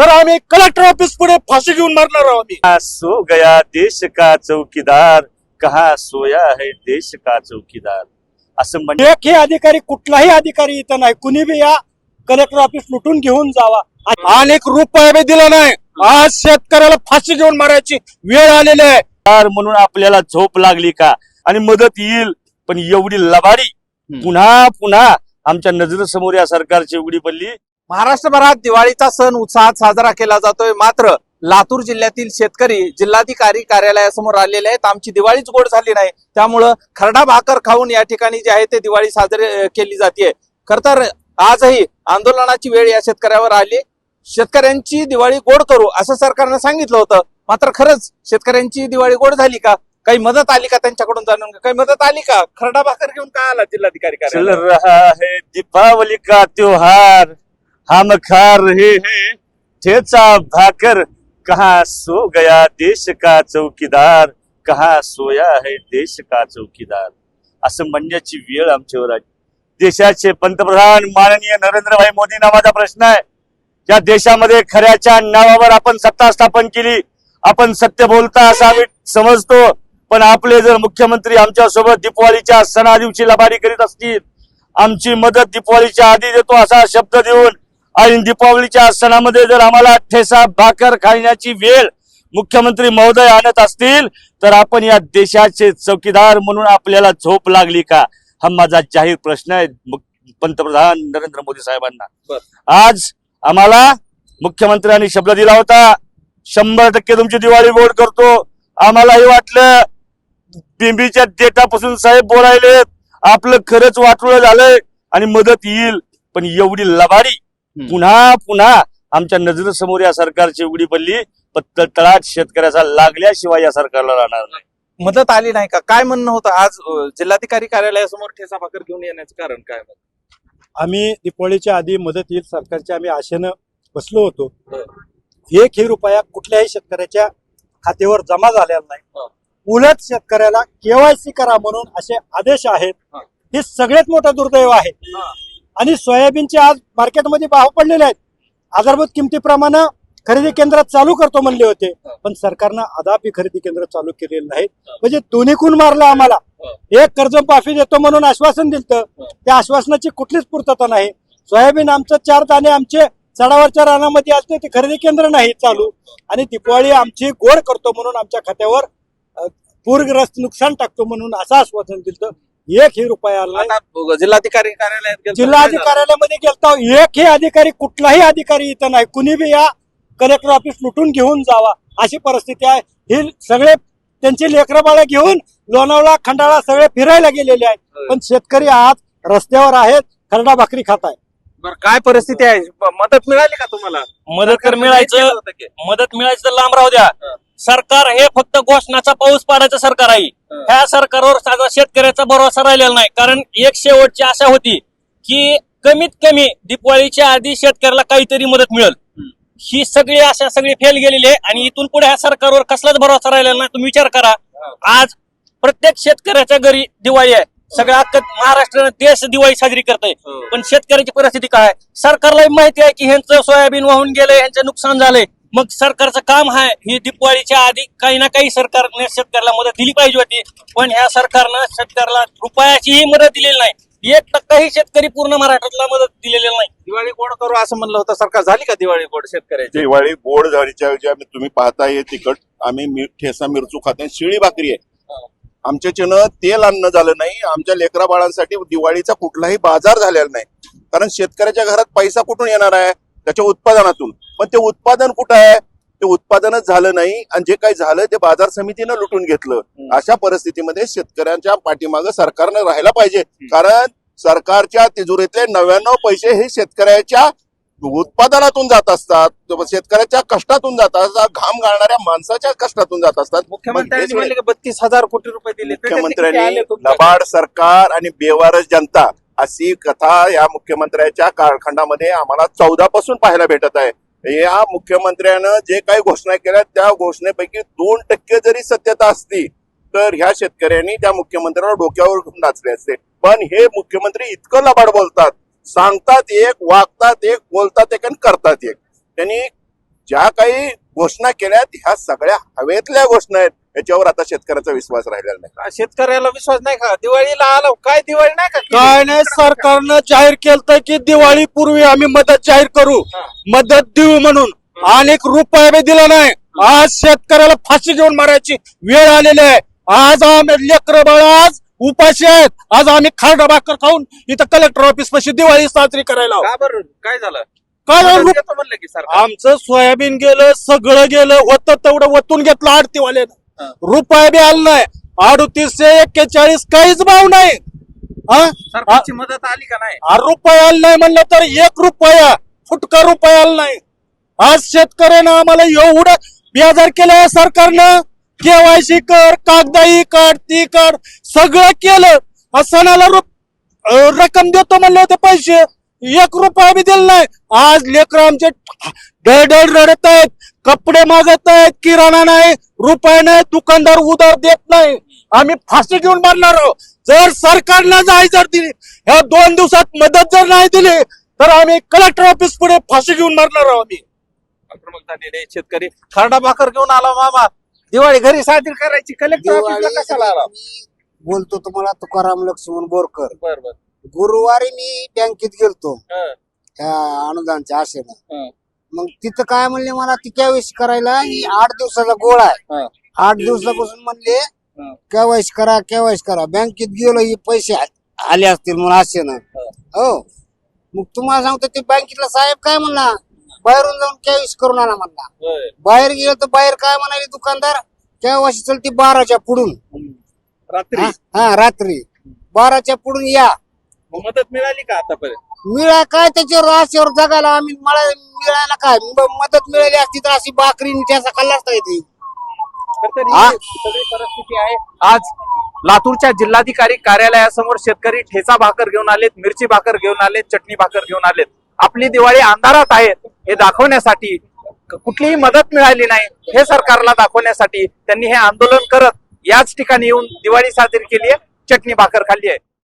तर आम्ही collector office पुढे फाशी घेऊन मारणार आहोत आम्ही. सो गया देश का चौकीदार कहा सोया है देश का चौकीदार? असं म्हणजे एकही अधिकारी कुठलाही अधिकारी इथं नाही. कुणी बी या कलेक्टर ऑफिस लुटून घेऊन जावा. आणि एक रुपया बी दिला नाही. आज शेतकऱ्याला फाशी घेऊन मारायची वेळ आलेली आहे. सरकार म्हणून आपल्याला झोप लागली का? आणि मदत येईल पण एवढी लबाडी. पुन्हा पुन्हा आमच्या नजरेसमोर या सरकारची उघडी पडली. महाराष्ट्रभरात दिवाळीचा सण उत्साहात साजरा केला जातोय. मात्र लातूर जिल्ह्यातील शेतकरी जिल्हाधिकारी कार्यालयासमोर आलेले आहेत. आमची दिवाळीच गोड झाली नाही. त्यामुळं खरडा भाकर खाऊन या ठिकाणी जे आहे ते दिवाळी साजरी केली जाते खर तर आजही आंदोलनाची वेळ या शेतकऱ्यावर आली. शेतकऱ्यांची दिवाळी गोड करू असं सरकारनं सांगितलं होतं. मात्र खरंच शेतकऱ्यांची दिवाळी गोड झाली का? काही मदत आली का त्यांच्याकडून जाणून काही मदत आली का? खरडा भाकर घेऊन काय आला जिल्हाधिकारी कार्यालय रहा है दीपावली का त्योहार? हम खा रहे हैं। ठेचा भाकर कहा सो गया देश का चौकीदार? कहा सोया है देश का चौकीदार? असं म्हणण्याची वेळ आमच्यावर आली. देशाचे पंतप्रधान माननीय नरेंद्रभाई मोदींना माझा प्रश्न आहे. या देशामध्ये खऱ्याच्या नावावर आपण सत्ता स्थापन केली. आपण सत्य बोलता असं आम्ही समजतो. पण आपले जर मुख्यमंत्री आमच्यासोबत सणादिवशी सणा दिवशी लबाडी करीत असतील आमची मदत दीपावलीच्या आधी देतो असा शब्द देऊन आणि दीपावलीच्या सणामध्ये जर आम्हाला ठेसा भाकर खाण्याची वेळ मुख्यमंत्री महोदय आणत असतील तर आपण या देशाचे चौकीदार म्हणून आपल्याला झोप लागली का? हा माझा जाहीर प्रश्न आहे पंतप्रधान नरेंद्र मोदी साहेबांना. आज आम्हाला मुख्यमंत्र्यांनी शब्द दिला होता शंभर टक्के तुमची दिवाळी गोड करतो. आम्हालाही वाटलं बिंबीच्या डेटापासून साहेब बोलायलेत आपलं खरंच वाटलं झालंय आणि मदत येईल पण एवढी लबाडी पुन्हा पुन्हा आमच्या नजरेसमोर या सरकारची उघडी पडली. पण तळात शेतकऱ्याचा लागल्याशिवाय या सरकारला राहणार नाही. मदत आली नाही का? काय म्हणणं होतं? आज जिल्हाधिकारी कार्यालयासमोर ठेसा भाकर घेऊन येण्याचं कारण काय आम्ही दीपावलीच्या आधी मदत येईल सरकारच्या आम्ही आशेनं बसलो होतो. हं. एकही रुपया कुठल्याही शेतकऱ्याच्या खात्यावर जमा झालेला नाही. हं. उलट शेतकऱ्याला केवायसी करा म्हणून असे आदेश आहेत. हं. हे सगळ्यात मोठं दुर्दैव आहे. आणि सोयाबीनचे आज मार्केटमध्ये भाव पडलेले आहेत. आधारभूत किमतीप्रमाणे खरेदी केंद्रात चालू करतो म्हणले होते. पण सरकारनं अदापी खरेदी केंद्र चालू केलेलं नाही. म्हणजे दोन्ही खून मारलं आम्हाला. एक कर्ज माफी देतो म्हणून आश्वासन दिलं त्या आश्वासनाची कुठलीच पूर्तता नाही. सोयाबीन आमचं चार दाणे आमचे चढावरच्या रानामध्ये असते ते खरेदी केंद्र नाही चालू. आणि दिपावळी आमची गोड करतो म्हणून आमच्या खात्यावर पूरग्रस्त नुकसान टाकतो म्हणून असं आश्वासन दिलं एकही रुपया आला नाही. आता जिल्हाधिकारी कार्यालयात गेलतो. जिल्हाधिकारी कार्यालयामध्ये गेलता. एकही अधिकारी कुठलाही अधिकारी इथं नाही. कुणी बी या कलेक्टर ऑफिस लुटून घेऊन जावा अशी परिस्थिती आहे. ही सगळे त्यांची लेकरं बाळं घेऊन लोणावळा खंडाळा सगळे फिरायला गेलेले आहेत. पण शेतकरी आज रस्त्यावर आहेत खरडा भाकरी खात आहे बरं काय परिस्थिती आहे? ब- मदत मिळाली का तुम्हाला? मदत तर सरकारनं मिळायचं. केलं होतं की? मदत मिळायचं तर लांब राहू द्या. सरकार हे फक्त घोषणाचा पाऊस पाडायचं सरकार आहे. ह्या सरकारवर साधा शेतकऱ्याचा भरोसा राहिलेला नाही. कारण एक शेवटची आशा होती की कमीत कमी दिपावलीच्या आधी शेतकऱ्याला काहीतरी मदत मिळेल. ही. सगळी आशा सगळी फेल गेलेली आहे आणि इथून पुढे ह्या सरकारवर कसलाच भरोसा राहिलेला नाही. तुम्ही विचार करा. आज प्रत्येक शेतकऱ्याच्या घरी दिवाळी आहे. सगळ्या अख्खं महाराष्ट्रानं देश दिवाळी साजरी करतोय. हो. पण शेतकऱ्याची परिस्थिती काय आहे? सरकारला माहिती आहे की ह्यांचं सोयाबीन वाहून गेलंय ह्यांचं नुकसान झालंय. मग सरकारचं काम आहे ही दिपावलीच्या आधी काही ना काही सरकारने शेतकऱ्याला मदत दिली पाहिजे होती. पण ह्या सरकारनं शेतकऱ्याला रुपयाचीही मदत दिलेली नाही. एक टक्काही शेतकरी पूर्ण महाराष्ट्रातला मदत दिलेली नाही. दिवाळी गोड करू असं म्हणलं होतं. सरकार झाली का दिवाळी गोड शेतकऱ्याची? दिवाळी गोड झाडीच्या ऐवजी आम्ही तुम्ही पाहताय हे तिखट आम्ही मी- ठेसा मिरचू खाते शिळी भाकरी आहे. आमच्याच्यानं तेल अन्न झालं नाही. आमच्या लेकरा बाळांसाठी दिवाळीचा कुठलाही बाजार झालेला नाही. कारण शेतकऱ्याच्या घरात पैसा कुठून येणार आहे? त्याच्या उत्पादनातून. पण ते उत्पादन कुठं आहे? ते उत्पादनच झालं नाही आणि जे काही झालं ते बाजार समितीनं लुटून घेतलं. अशा परिस्थितीमध्ये शेतकऱ्यांच्या पाठीमागं सरकारनं राहायला पाहिजे. कारण सरकारच्या तिजोरीतले नव्याण्णव पैसे हे शेतकऱ्याच्या उत्पादनातून जात असतात. शेतकऱ्याच्या कष्टातून जात असतात. घाम गाळणाऱ्या माणसाच्या कष्टातून जात असतात. मुख्यमंत्र्यांनी बत्तीस हजार कोटी रुपये दिले. मुख्यमंत्र्यांनी? लबाड सरकार आणि बेवारस जनता अशी कथा या मुख्यमंत्र्याच्या कालखंडामध्ये आम्हाला चौदा पासून पाहायला भेटत आहे. या मुख्यमंत्र्यानं जे काही घोषणा केल्या त्या घोषणेपैकी दोन टक्के जरी सत्यता असती तर ह्या शेतकऱ्यांनी त्या मुख्यमंत्र्याला डोक्यावर घेऊन नाचले असते. पण हे मुख्यमंत्री इतकं लबाड बोलतात सांगतात एक वागतात एक बोलतात एक आणि करतात एक. त्यांनी ज्या काही घोषणा केल्यात ह्या सगळ्या हवेतल्या घोषणा आहेत. याच्यावर आता शेतकऱ्याचा विश्वास राहिलेला नाही. का शेतकऱ्याला विश्वास नाही का? दिवाळीला आलो. काय दिवाळी नाही का? काय नाही सरकारनं जाहीर केलं की दिवाळी पूर्वी आम्ही मदत जाहीर करू. मदत देऊ म्हणून. अनेक रुपये बी दिला नाही. आज शेतकऱ्याला फाशी घेऊन मारायची वेळ आलेली आहे. आज आम्ही लेकर बाळ आज उपाशी आहेत. आज आम्ही खारडा भाकर खाऊन इथं कलेक्टर ऑफिस पाशी दिवाळी साजरी करायला आहोत. का बरं? काय झालं? काय देतो म्हणलं की सरकार. आमचं सोयाबीन गेलं सगळं गेलं होतं तेवढं वतून घेतलं आडतीवाल्यानं. रुपये बी आलं नाही. अडतीसशे एक्केचाळीस काहीच भाव नाही. हा? सरकारची मदत आली का नाही? रुपये आलं नाही म्हणलं तर एक रुपया फुटका रुपये आला नाही. आज शेतकऱ्यानं आम्हाला एवढं बेजार केलंय सरकारनं. केवायसी कर कागदाई काढ ती काढ सगळं केलं. सणाला रक्कम देतो म्हणले होते पैसे. एक रुपया बी दिला नाही. आज लेकर आमचे डळ रडत आहेत. कपडे मागत आहेत किराणा नाही रुपये नाही दुकानदार उधार देत नाही. आम्ही फाशी घेऊन मारणार आहोत. जर सरकारनं नाही जर दिली ह्या दोन दिवसात मदत जर नाही दिली तर आम्ही कलेक्टर ऑफिस पुढे फाशी घेऊन मारणार आहोत आम्ही. शेतकरी. खरडा भाकर घेऊन आला मामा. दिवाळी घरी साजरी करायची. कलेक्टर ऑफिसला कशाला आला? मी बोलतो तुम्हाला तुकाराम लक्ष्मण बोरकर. बर बर. गुरुवारी मी बँकेत गेलतो. हं, त्या अनुदानच्या आशेनं. हं, मग तिथं काय म्हणले मला ती केवायसी करायला ही आठ दिवसाचा गोळा आहे. हं, आठ दिवसापासून म्हणले हं. केवायसी करा केवायसी करा. बँकेत गेलो हे पैसे आ- आले असतील म्हणून आशेनं. हो. मग तुम्हाला सांगतो ते बँकेतला साहेब काय म्हणला बाहेरून जाऊन केवायसी करून आणा म्हणला. होय. बाहेर गेलो तर बाहेर काय म्हणाले दुकानदार केवायसी चलती बाराच्या पुढून. रात्री. हा हा, रात्री. बाराच्या पुढून या. मदत मिळाली का आतापर्यंत? मिळा काय त्याच्यावर राशीवर जगायला आम्ही मला मिळायला काय? म- मदत मिळाली असती तर अशी बाकरी ठेचा खाल्ला असता येते. तर तरी हा? सगळी परिस्थिती आहे. आज लातूरच्या जिल्हाधिकारी कार्यालयासमोर शेतकरी ठेचा भाकर घेऊन आलेत मिरची भाकर घेऊन आलेत चटणी भाकर घेऊन आलेत. आपली दिवाळी अंधारात आहे हे दाखवण्यासाठी क- कुठलीही मदत मिळाली नाही. हे सरकारला दाखवण्यासाठी त्यांनी हे आंदोलन करत याच ठिकाणी येऊन दिवाळी साजरी केली आहे चटणी भाकर खाल्ली आहे.